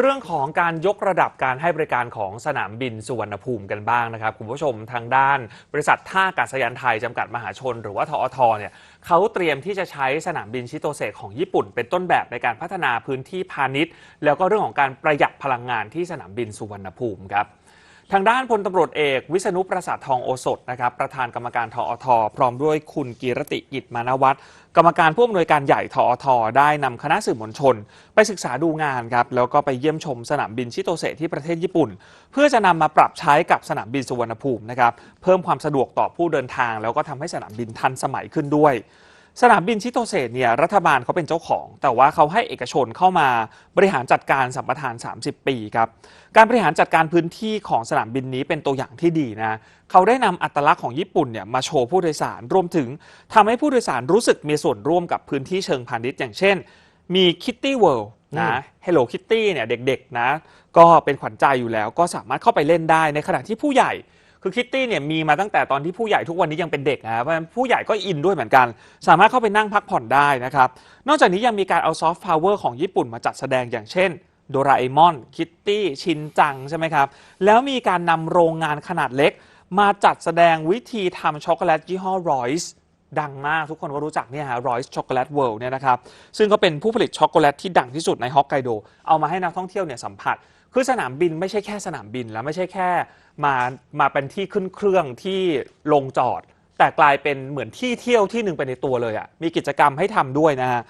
เรื่องของการยกระดับการให้บริการของสนามบินสุวรรณภูมิกันบ้างนะครับ คุณผู้ชมทางด้านบริษัทท่าอากาศยานไทย จำกัดมหาชน หรือว่าทอทเนี่ยเขาเตรียมที่จะใช้สนามบินชิโตเซของญี่ปุ่น เป็นต้นแบบในการพัฒนาพื้นที่พาณิชย์ แล้วก็เรื่องของการประหยัดพลังงานที่สนามบินสุวรรณภูมิครับ ทางด้านพลตำรวจเอก วิษณุประสาททองโอสถนะครับ ประธานกรรมการทอทพร้อมด้วยคุณกีรติกิจมานวัฒน์กรรมการผู้อำนวยการใหญ่ทอทได้นำคณะสื่อมวลชน ไปศึกษาดูงานครับ แล้วก็ไปเยี่ยมชมสนามบินชิโตเซที่ประเทศญี่ปุ่น เพื่อจะนำมาปรับใช้กับสนามบินสุวรรณภูมินะครับเพิ่มความสะดวกต่อผู้เดินทาง แล้วก็ทำให้สนามบินทันสมัยขึ้นด้วย สนามบินชิโตเซเนี่ยรัฐบาลเขาเป็นเจ้าของ แต่ว่าเขาให้เอกชนเข้ามาบริหารจัดการสัมปทาน 30 ปีครับการบริหารจัดการพื้นที่ของสนามบินนี้เป็นตัวอย่างที่ดีนะเขาได้นำอัตลักษณ์ของญี่ปุ่นเนี่ยมาโชว์ผู้โดยสารรวมถึงทำให้ผู้โดยสารรู้สึกมีส่วนร่วมกับพื้นที่เชิงพาณิชย์อย่างเช่น มี Kitty World นะ Hello Kitty เนี่ยเด็กๆนะก็เป็นขวัญใจอยู่แล้วก็สามารถเข้าไปเล่นได้ในขณะที่ผู้ใหญ่ คือคิตตี้เนี่ยมีมาตั้งแต่ตอนที่ผู้ใหญ่ทุกวันนี้ยังเป็นเด็กนะเพราะฉะนั้นผู้ใหญ่ก็อินด้วยเหมือนกัน สามารถเข้าไปนั่งพักผ่อนได้นะครับ นอกจากนี้ยังมีการเอาซอฟต์พาวเวอร์ของญี่ปุ่นมาจัดแสดงอย่างเช่นโดราเอมอนคิตตี้ชินจังใช่ไหมครับ แล้วมีการนำโรงงานขนาดเล็ก มาจัดแสดงวิธีทำช็อกโกแลตยี่ห้อรอยส์ดังมากทุกคนก็รู้จักเนี่ยฮะรอยส์ช็อกโกแลตเวิลด์เนี่ยนะครับ ซึ่งก็เป็นผู้ผลิตช็อกโกแลตที่ดังที่สุดในฮอกไกโด เอามาให้นักท่องเที่ยวเนี่ยสัมผัส คือสนามบินไม่ใช่แค่สนามบินแล้วไม่ใช่แค่มามาเป็นที่ขึ้นเครื่องที่ลงจอด แต่กลายเป็นเหมือนที่เที่ยวที่หนึ่งไปในตัวเลยอะ่ะมีกิจกรรมให้ทำด้วยนะฮะ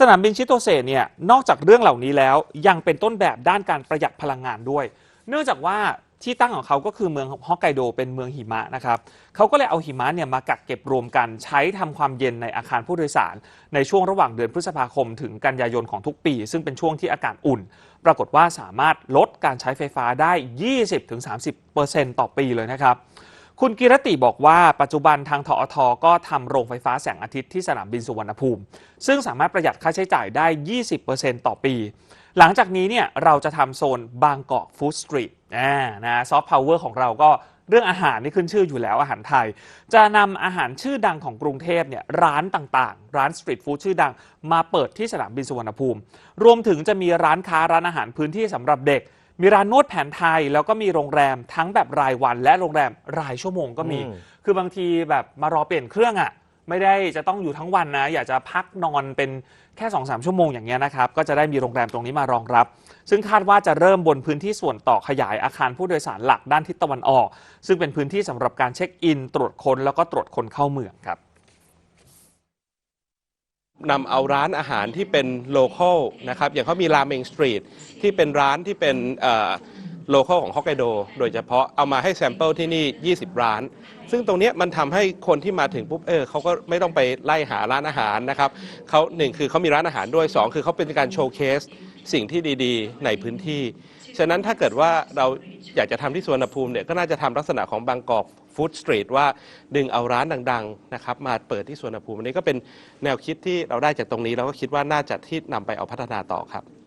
สนามบินชิโตเซเนี่ยนอกจากเรื่องเหล่านี้แล้วยังเป็นต้นแบบด้านการประหยัดพลังงานด้วย เนื่องจากว่า ที่ตั้งของเขาก็คือเมืองฮอกไกโดเป็นเมืองหิมะนะครับเขาก็เลยเอาหิมะเนี่ยมากักเก็บรวมกันใช้ทำความเย็นในอาคารผู้โดยสาร ในช่วงระหว่างเดือนพฤษภาคม ถึงกันยายนของทุกปี ซึ่งเป็นช่วงที่อากาศอุ่น ปรากฏว่าสามารถลดการใช้ไฟฟ้าได้ 20-30%ต่อปีเลยนะครับคุณกิรติบอกว่าปัจจุบันทางทอทก็ทำโรงไฟฟ้าแสงอาทิตย์ที่สนามบินสุวรรณภูมิ ซึ่งสามารถประหยัดค่าใช้จ่ายได้ 20%ต่อปี หลังจากนี้เนี่ยเราจะทำโซนบางกอกฟู้ดสตรีทนะซอฟต์พาวเวอร์ของเราก็เรื่องอาหารนี่ขึ้นชื่ออยู่แล้วอาหารไทย จะนำอาหารชื่อดังของกรุงเทพเนี่ยร้านต่างๆ ร้านสตรีทฟู้ดชื่อดัง มาเปิดที่สนามบินสุวรรณภูมิ รวมถึงจะมีร้านค้าร้านอาหารพื้นที่สำหรับเด็ก มีร้านนวดแผนไทย แล้วก็มีโรงแรมทั้งแบบรายวัน และโรงแรมรายชั่วโมงก็มี อืม คือบางทีแบบมารอเปลี่ยนเครื่องอะ่ะ ไม่ได้จะต้องอยู่ทั้งวันนะ อยากจะพักนอนเป็นแค่2อสชั่วโมงอย่างเงี้ยนะครับ ก็จะได้มีโรงแรมตรงนี้มารองรับ ซึ่งคาดว่าจะเริ่มบนพื้นที่ส่วนต่อขยายอาคารผู้โดยสารหลักด้านทิศตะวันออก ซึ่งเป็นพื้นที่สำหรับการเช็คอิน ตรวจคนแล้วก็ตรวจคนเข้าเมืองครับนำเอาร้านอาหารที่เป็นโลเคอลนะครับอย่างเขามีราเมงสตรีทที่เป็นร้านที่เป็น โลเคอลของฮอกไกโดโดยเฉพาะเอามาให้แซมเปิลที่นี่ 20 ร้าน ซึ่งตรงนี้มันทำให้คนที่มาถึงปุ๊บเออเขาก็ไม่ต้องไปไล่หาร้านอาหารนะครับเขาหนึ่งคือเขามีร้านอาหารด้วยสองคือเขาเป็นการโชว์เคสสิ่งที่ดีๆ ในพื้นที่ ฉะนั้นถ้าเกิดว่าเราอยากจะทำที่สวนภูมิเนี่ยก็น่าจะทำลักษณะของบางกอกฟู้ดสตรีทว่าดึงเอาร้านดังๆนะครับมาเปิดที่สวนภูมิอันนี้ก็เป็นแนวคิดที่เราได้จากตรงนี้เราก็คิดว่าน่าจะที่นำไปเอาพัฒนาต่อครับ